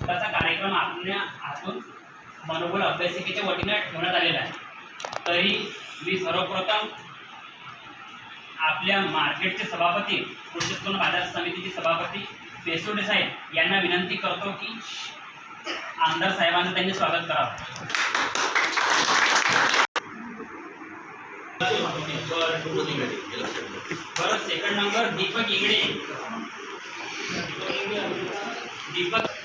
त्याचा कार्यक्रम आपल्या आतून मनोबल अभ्यासिकेच्या वतीने ठेवण्यात आलेला आहे. तरी मी सर्वप्रथम आपल्या मार्केटचे सभापती कृषी उत्पन्न बाजार समितीचे सभापती पेसोडे साहेब यांना विनंती करतो की आमदार साहेबांचं त्यांनी स्वागत करावं. बरं सेकंड नंबर दीपक इंगडे दीपक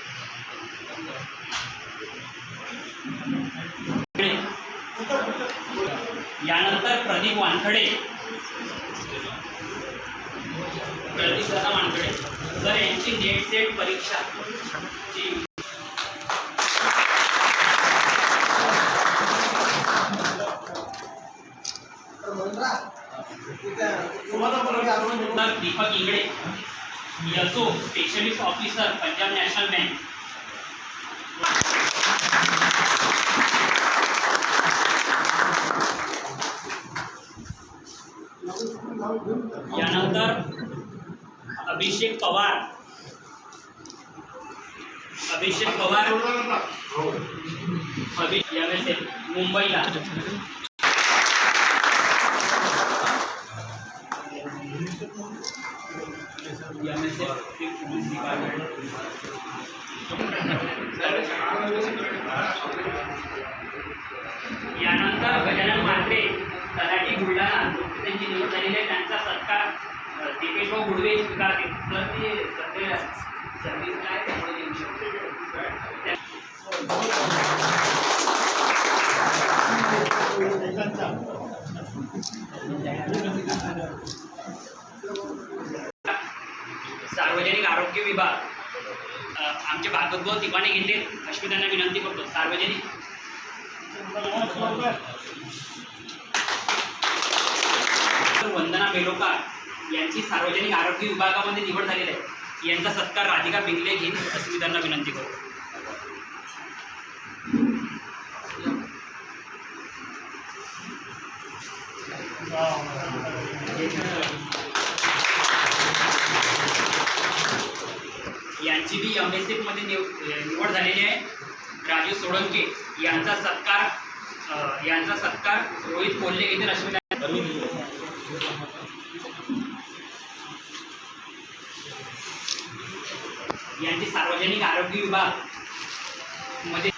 यानंतर प्रदीप वानखडे. प्रदीप दादा वानखडे. जर यांची नेट सेट परीक्षा. दीपक इंगडे यसो specialist officer Punjab national bank यानंतर अभिषेक पवार. अभिषेक पवार. अभि यावेळेस मुंबईला. यानंतर त्यांची झालेले त्यांचा सत्कार दीपेशभाऊ गुडवे स्वीकारतील तर ते सध्या सर्व्हिसला आहे त्यामुळे देऊ शकतो? सार्वजनिक आरोग्य विभाग आमचे भागवत भाऊ तिवाने घेतले. अश्विन विनंती करतो. सार्वजनिक. बेलोकार यांची सार्वजनिक आरोग्य विभागामध्ये निवड झालेली आहे. यांचा सत्कार राधिका बिंगले घेईन असं मी त्यांना विनंती करतो यांची बी एम एसमध्ये निव निवड झालेली आहे. राजू सोळंके यांचा सत्कार यांचा सत्कार रोहित कोल्हे येथे अश्विन यांचे सार्वजनिक आरोग्य विभागमध्ये